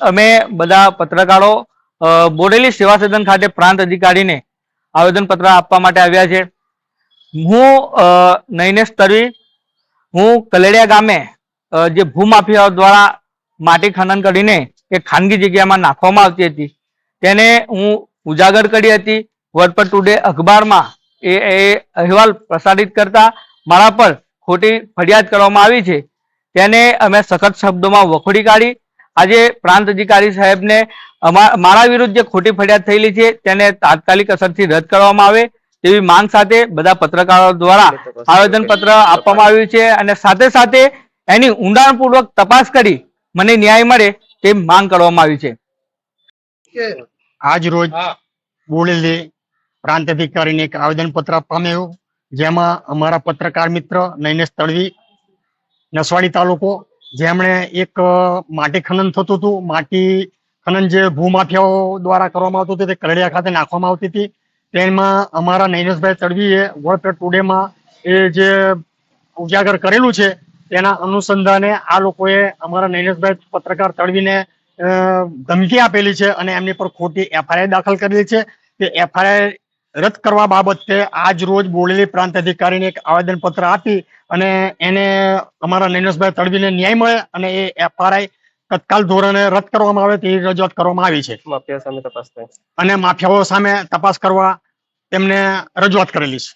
અમે બધા પત્રકારો બોડેલી સેવા સદન ખાતે પ્રાંત અધિકારીને આવેદનપત્ર આપવા માટે આવ્યા છે. હું અ, નૈનેશ તરવી હું કલેડિયા ગામે જે ભૂમાફિયાઓ દ્વારા માટી ખનન કરીને એ ખાનગી જગ્યામાં નાખવામાં આવતી હતી તેને હું ઉજાગર કરી હતી. વર્ડ પર ટુડે અખબારમાં એ અહેવાલ પ્રસારિત કરતા મારા પર ખોટી ફરિયાદ કરવામાં આવી છે. તેને અમે સખત શબ્દોમાં વખોડી કાઢી આજે પ્રાંત અધિકારી સાહેબને મારા વિરુદ્ધ જે ખોટી ફરિયાદ થયેલી છે તેને તાત્કાલિક અસરથી રદ કરવામાં આવે તેવી માંગ સાથે બધા પત્રકારો દ્વારા આવેદન પત્ર આપવામાં આવ્યું છે અને સાથે સાથે એની ઊંડાણપૂર્વક તપાસ કરી મને ન્યાય મળે તે માંગ કરવામાં આવી છે. આજ રોજ બોડેલી પ્રાંત અધિકારીને એક આવેદન પત્ર આપવામાં આવ્યું જેમાં અમારા પત્રકાર મિત્ર નૈનેશ તળવી નસવાડી તાલુકો જેમણે એક માટી ખનન થતું હતું. માટી ખનન જે ભૂમાફિયાઓ દ્વારા કરવામાં આવતું હતું તે કરડિયા ખાતે નાખવામાં આવતી હતી. તેમાં અમારા નૈનેશભાઈ તળવીએ વર્લ્ડ પેટ ટુડેમાં એ જે ઉજાગર કરેલું છે તેના અનુસંધાને આ લોકોએ અમારા નૈનેશભાઈ પત્રકાર તળવીને અ, ધમકી આપેલી છે અને એમની પર ખોટી એફઆઈઆર દાખલ કરેલી છે. તે એફઆઈઆર રદ કરવા બાબતે આજ રોજ બોડેલી પ્રાંત અધિકારીને એક આવેદન પત્ર આપી અને એને અમારા નૈનસભાઈ તળવીને ન્યાય મળે અને એ એફઆરઆઈ તત્કાલ ધોરણે રદ કરવામાં આવે તેવી રજૂઆત કરવામાં આવી છે. માફિયા સામે તપાસ અને માફિયાઓ સામે તપાસ કરવા તેમને રજૂઆત કરેલી છે.